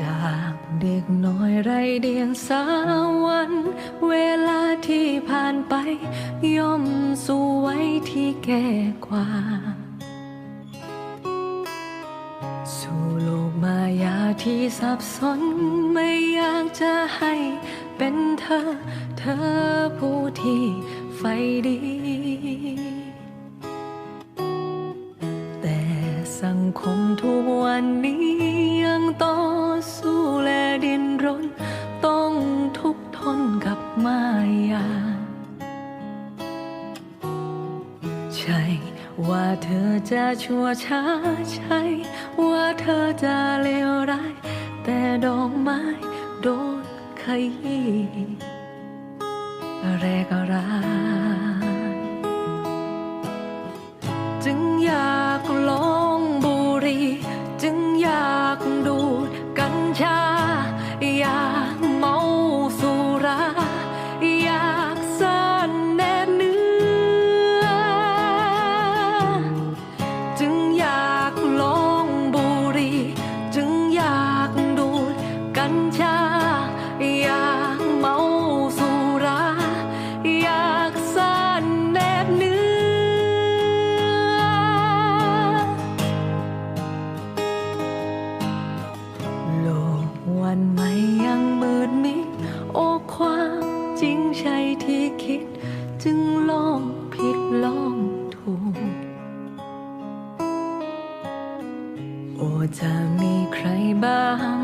จากเด็กน้อยไรเดียงสาวัน เวลาที่ผ่านไป ย่อมสู่ไว้ที่แก่กว่า สู่โลกมายาที่สับสน ไม่อยากจะให้เป็นเธอ เธอผู้ที่ไฟดี ธอจะชั่วช้าใช่ว่าเธอจะเลวร้าย แต่ดอกไม้โดนขยี้แรกร้ายจึงอยากลองบุรี จริงใช่ที่คิด จึงลองผิดลองถูก โอ้จะมีใครบ้าง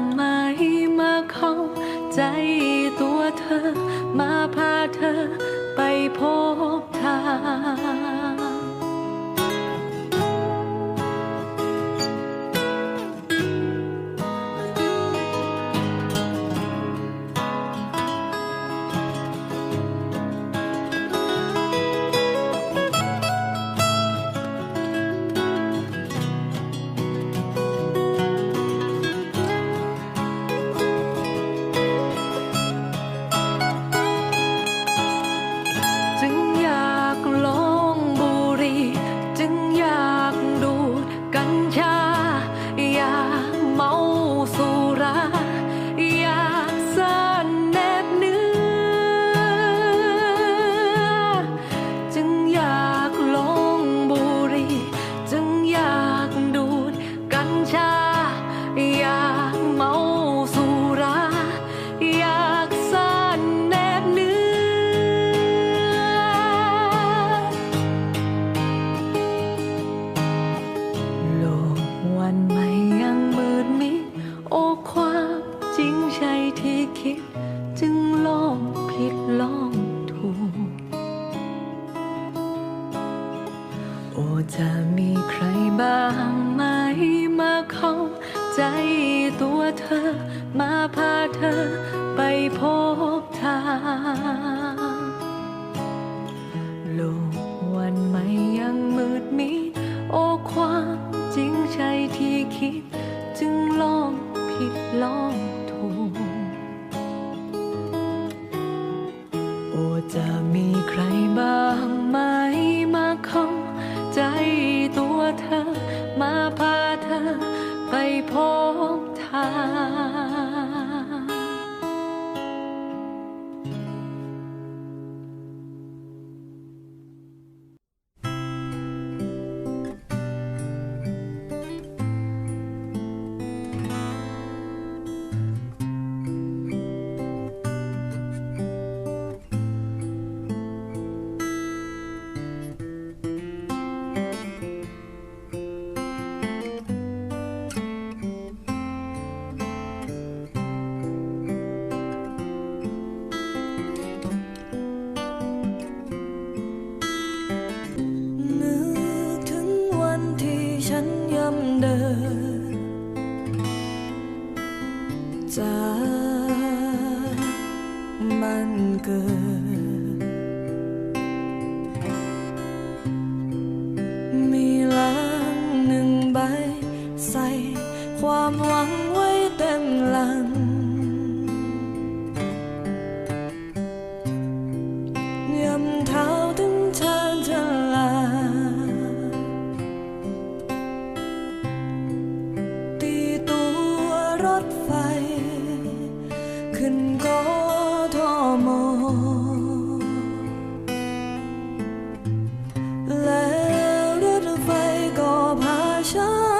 这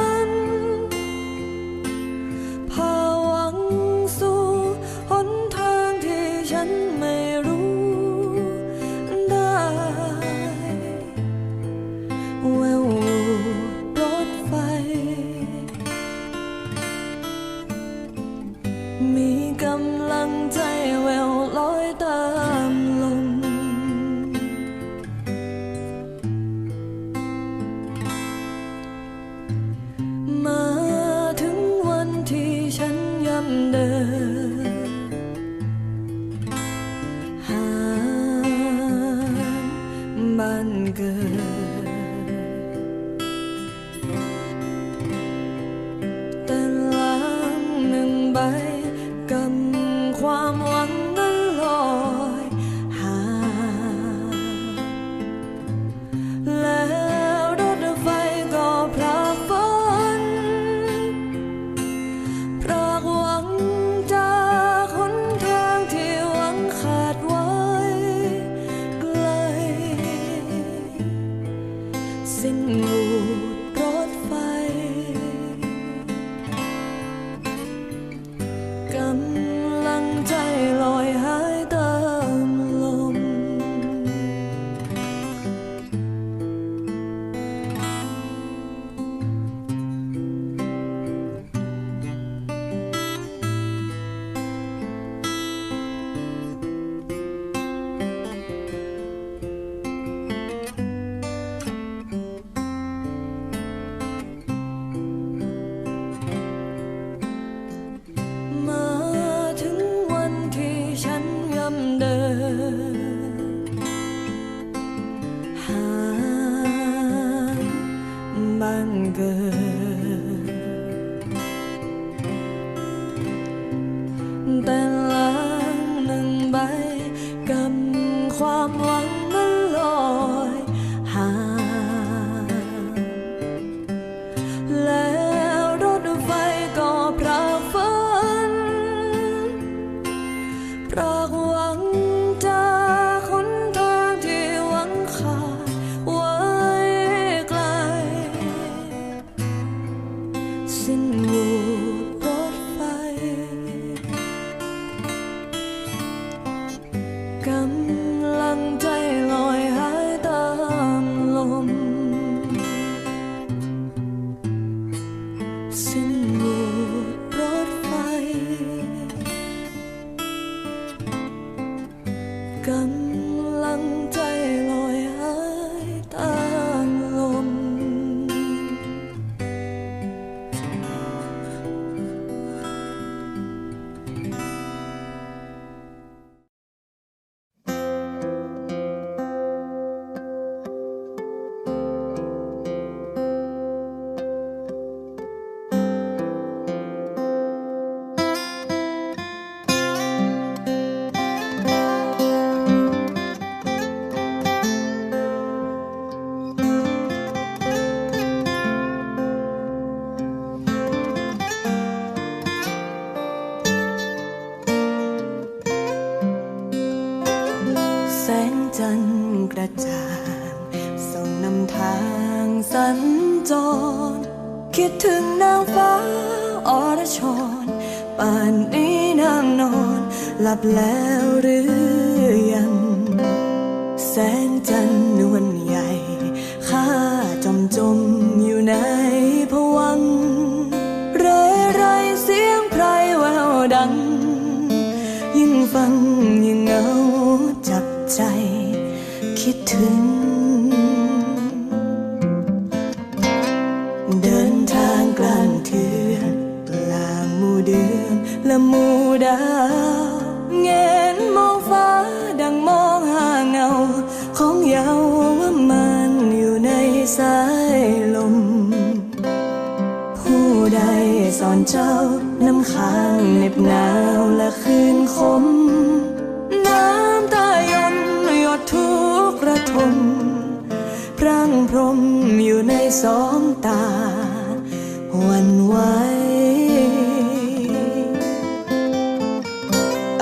感。 คิดถึงนางฟ้าอรชนป่านนี้นางนอน หลับแล้วหรือยัง แสงจันทร์นวลใหญ่ข้าจมจม ของเยาวว่ามันอยู่ในสายลม ผู้ใดสอนเจ้าน้ำค้างเน็บหนาวและคืนคม น้ำตายนหยดทุกระทมพรังพรมอยู่ในสองตาหวันไหว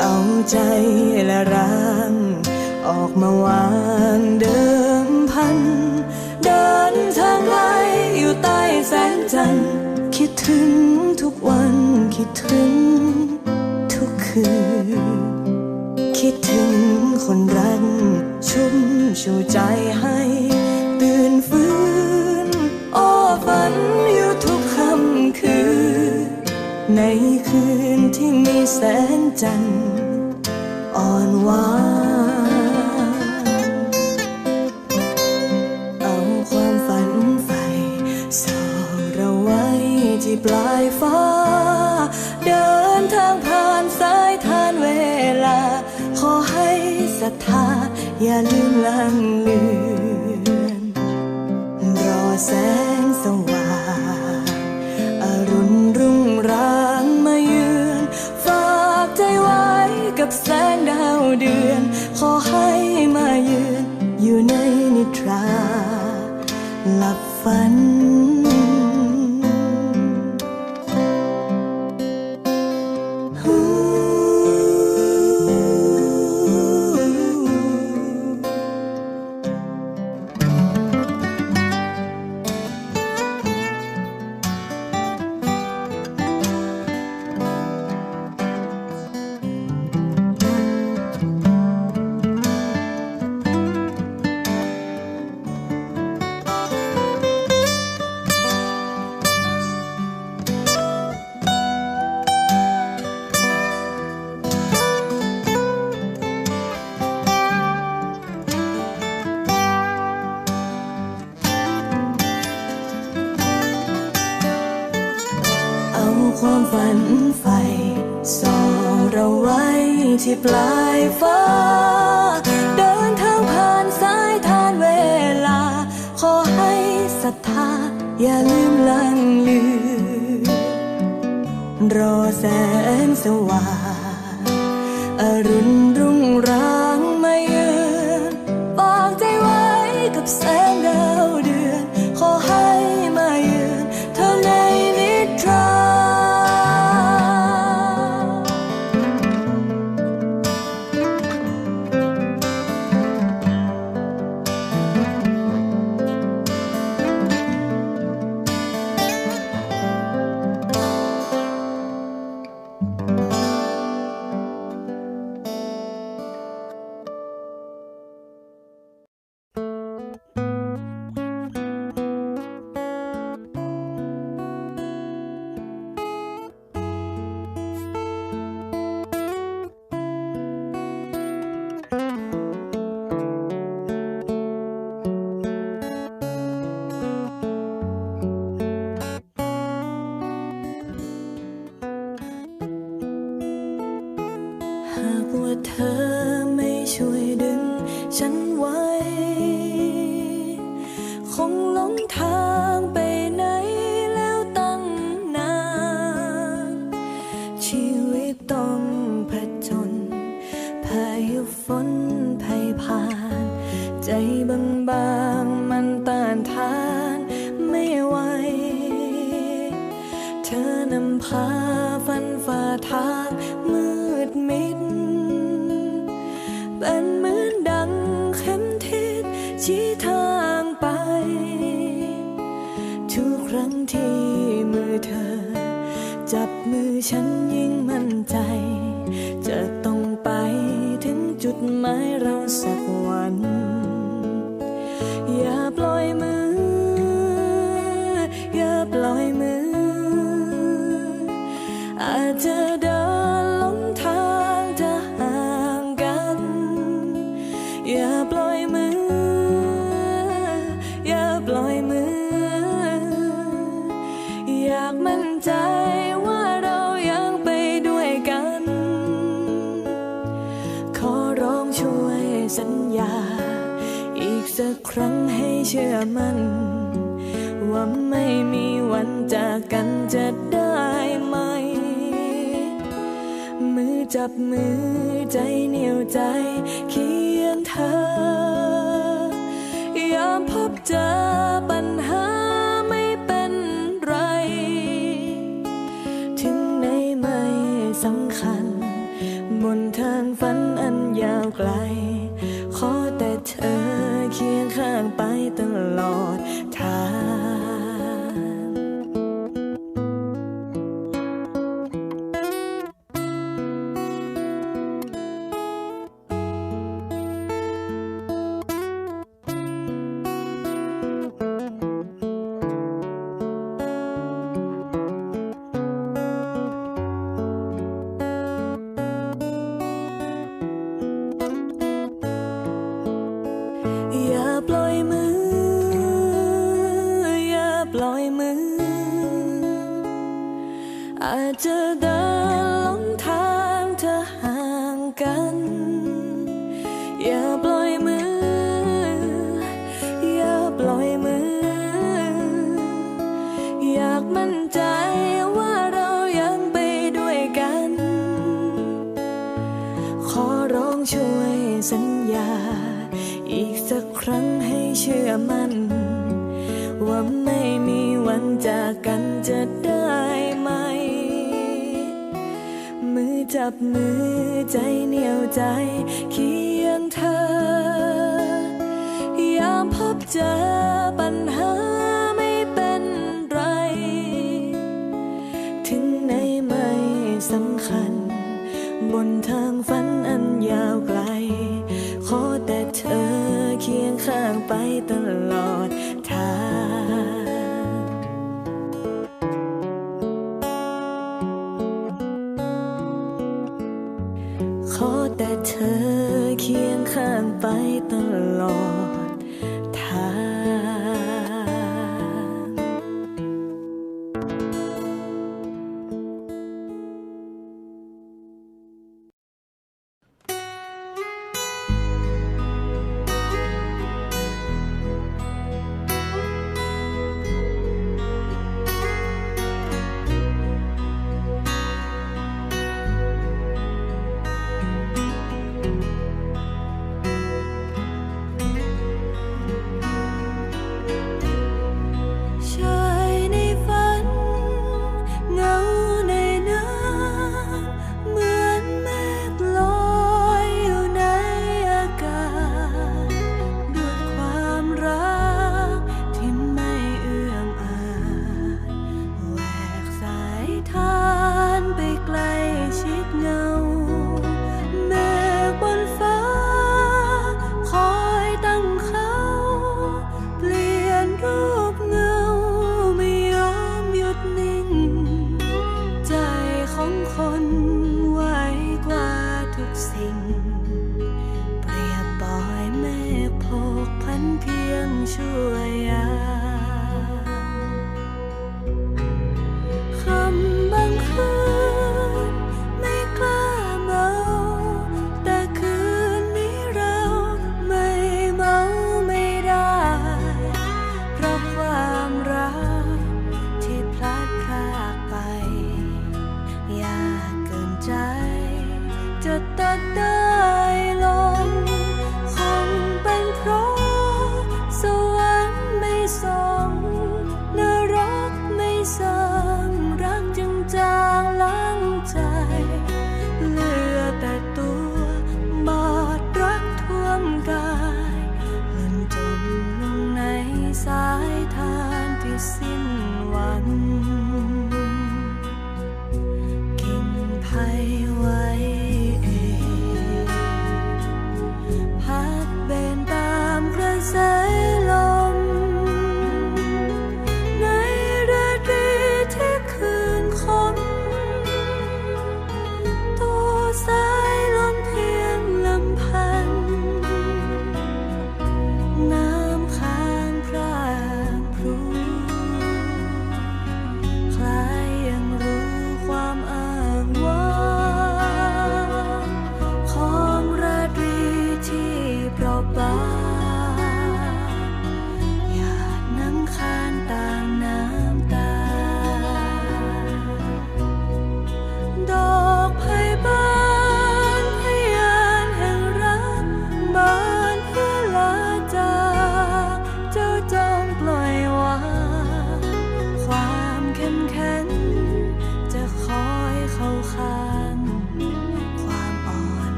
เอาใจและร่างออกมาวาง ถึงทุกวันคิดถึงทุกคืน คิดถึงคนรักชุ่มชูใจให้ ตื่นฟื้นโอ้ฝันอยู่ทุกค่ำคืน ในคืนที่มีแสงจันทร์อ่อนหวาน ที่ปลายฟ้า เดินทางผ่านสายทานเวลา ขอให้ศรัทธาอย่าลืมลังลือ สว่าอรุณ her ชื่อมัน ว่าไม่มีวันจากกันจะได้ไหม มือจับมือใจเหนียวใจเคียงเธอ อย่าปล่อยมือ อย่าปล่อยมือ อยากมั่นใจว่าเรายังไปด้วยกัน ขอร้องช่วยสัญญา อีกสักครั้งให้เชื่อมั่น ว่าไม่มีวันจากกันจะได้ไหม มือจับมือใจเหนียวใจคิด เจอปัญหาไม่เป็นไร ถึงไหนไม่สำคัญ บนทางฝันอันยาวไกล ขอแต่เธอเคียงข้างไปตลอดทางขอแต่เธอเคียงข้างไปตลอด the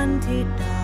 Shanti Dharma.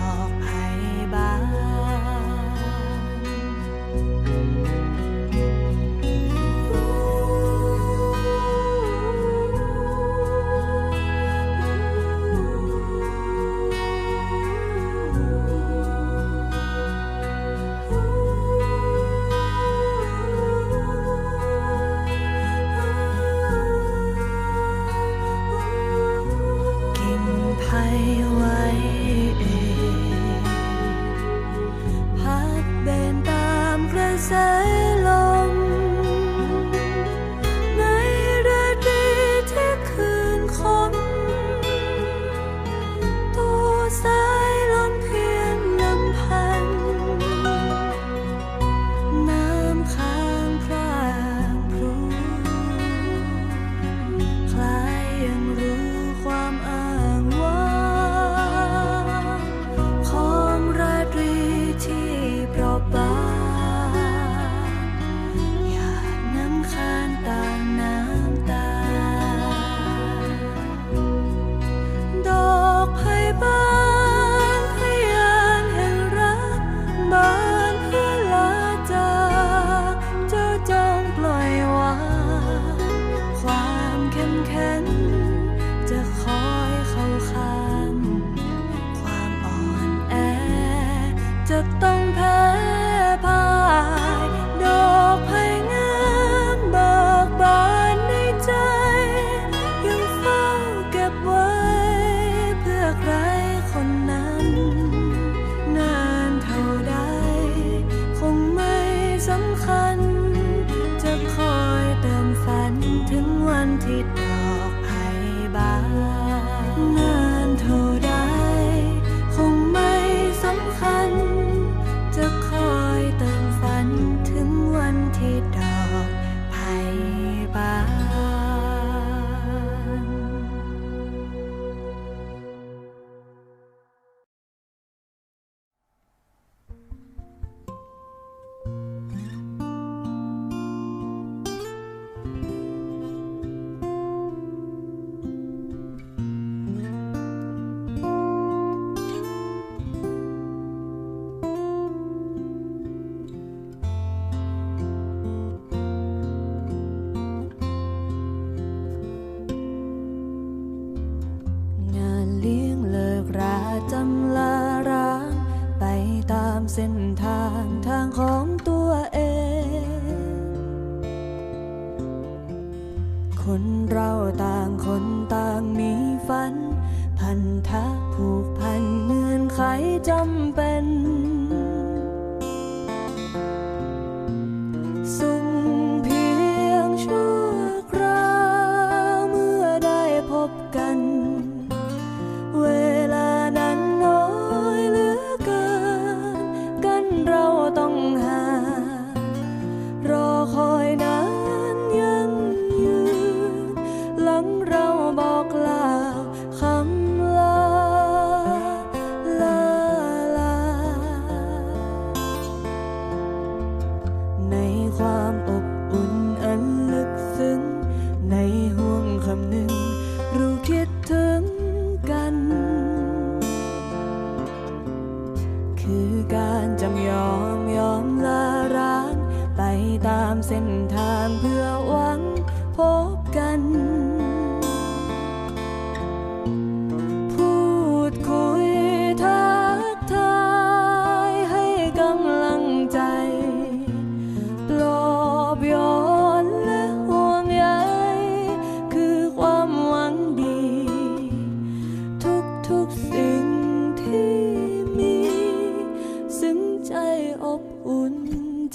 อบอุ่น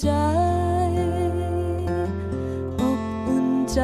ใจ อบอุ่นใจ